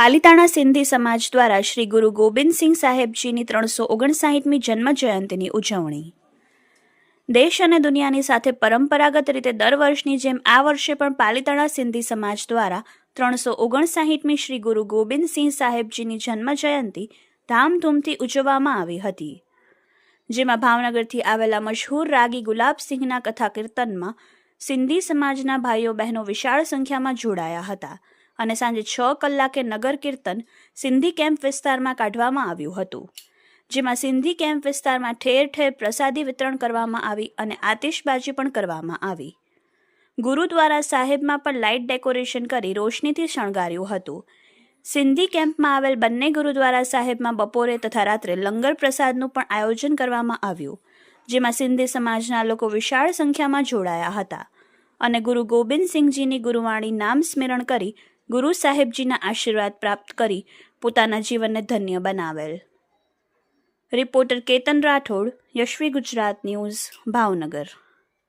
પાલિતાણા સિંધી સમાજ દ્વારા શ્રી ગુરુ ગોબિંદસિંહ સાહેબજીની ત્રણસો ઓગણસાઠમી જન્મ જયંતિની ઉજવણી. દેશ અને દુનિયાની સાથે પરંપરાગત રીતે દર વર્ષની જેમ આ વર્ષે પણ પાલિતાણા સિંધી સમાજ દ્વારા ત્રણસો ઓગણસાઠમી શ્રી ગુરુ ગોબિંદસિંહ સાહેબજીની જન્મ જયંતિ ધામધૂમથી ઉજવવામાં આવી હતી. જેમાં ભાવનગરથી આવેલા મશહૂર રાગી ગુલાબસિંહના કથા કીર્તનમાં સિંધી સમાજના ભાઈઓ બહેનો વિશાળ સંખ્યામાં જોડાયા હતા. અને સાંજે છ કલાકે નગર કીર્તન સિંધી કેમ્પ વિસ્તારમાં કાઢવામાં આવ્યું હતું, જેમાં સિંધી કેમ્પ વિસ્તારમાં ઠેર ઠેર પ્રસાદી વિતરણ કરવામાં આવી અને આતિશબાજી પણ કરવામાં આવી. ગુરુદ્વારા સાહેબમાં પણ લાઇટ ડેકોરેશન કરી રોશનીથી શણગાર્યું હતું. સિંધી કેમ્પમાં આવેલ બંને ગુરુદ્વારા સાહેબમાં બપોરે તથા રાત્રે લંગર પ્રસાદનું પણ આયોજન કરવામાં આવ્યું, જેમાં સિંધી સમાજના લોકો વિશાળ સંખ્યામાં જોડાયા હતા અને ગુરુ ગોબિંદસિંહજીની ગુરુવાણી નામ સ્મરણ કરી ગુરુ સાહેબજીના આશીર્વાદ પ્રાપ્ત કરી પોતાના જીવનને ધન્ય બનાવેલ. Reporter Ketan Rathod, Yashvi Gujarat news, Bhavnagar.